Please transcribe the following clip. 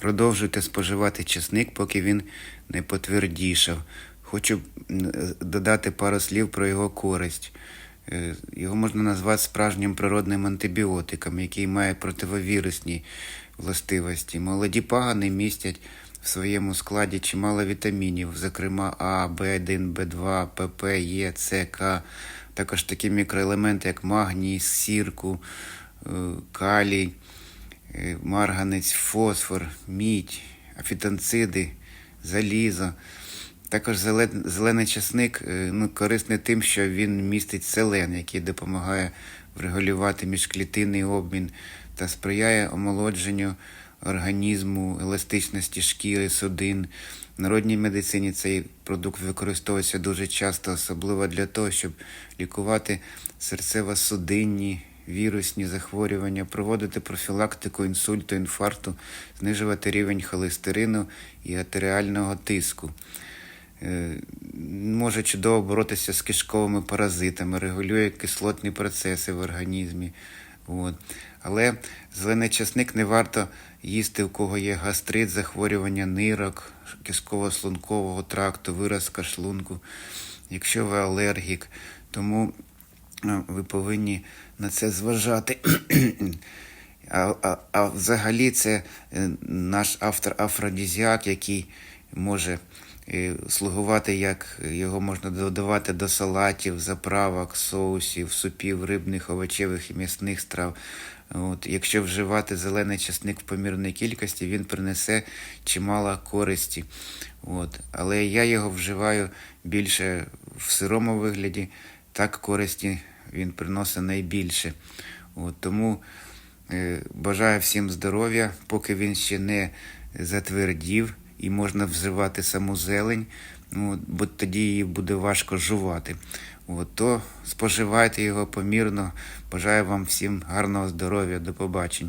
Продовжуйте споживати чесник, поки він не потвердішав. Хочу додати пару слів про його користь. Е, Його можна назвати справжнім природним антибіотиком, який має противовірусні властивості. Молоді пагани містять в своєму складі чимало вітамінів, зокрема А, В1, В2, ПП, Е, С, К, також такі мікроелементи, як магній, сірку, е, калій, марганець, фосфор, мідь, афітанциди, залізо. Також зелений часник е, ну, корисний тим, що він містить селен, який допомагає врегулювати міжклітинний обмін та сприяє омолодженню організму, еластичності шкіри, судин. В народній медицині цей продукт використовується дуже часто, особливо для того, щоб лікувати серцево-судинні, вірусні захворювання, проводити профілактику інсульту, інфаркту, знижувати рівень холестерину і артеріального тиску. Е, Може чудово боротися з кишковими паразитами, регулює кислотні процеси в організмі. От. Але зелений часник не варто їсти, у кого є гастрит, захворювання нирок, кишково-шлункового тракту, виразка шлунку, якщо ви алергік. Тому ви повинні на це зважати. А, а, а взагалі це е, наш автор афродізіак, який може е, слугувати, як його можна додавати до салатів, заправок, соусів, супів, рибних, овочевих і м'ясних страв. От, якщо вживати зелений часник в помірній кількості, він принесе чимало користі. От. Але я його вживаю більше в сирому вигляді, так користі він приносить найбільше. От, тому Е, Бажаю всім здоров'я, поки він ще не затвердів і можна вживати саму зелень, ну, от, бо тоді її буде важко жувати. От, то споживайте його помірно. Бажаю вам всім гарного здоров'я. До побачення.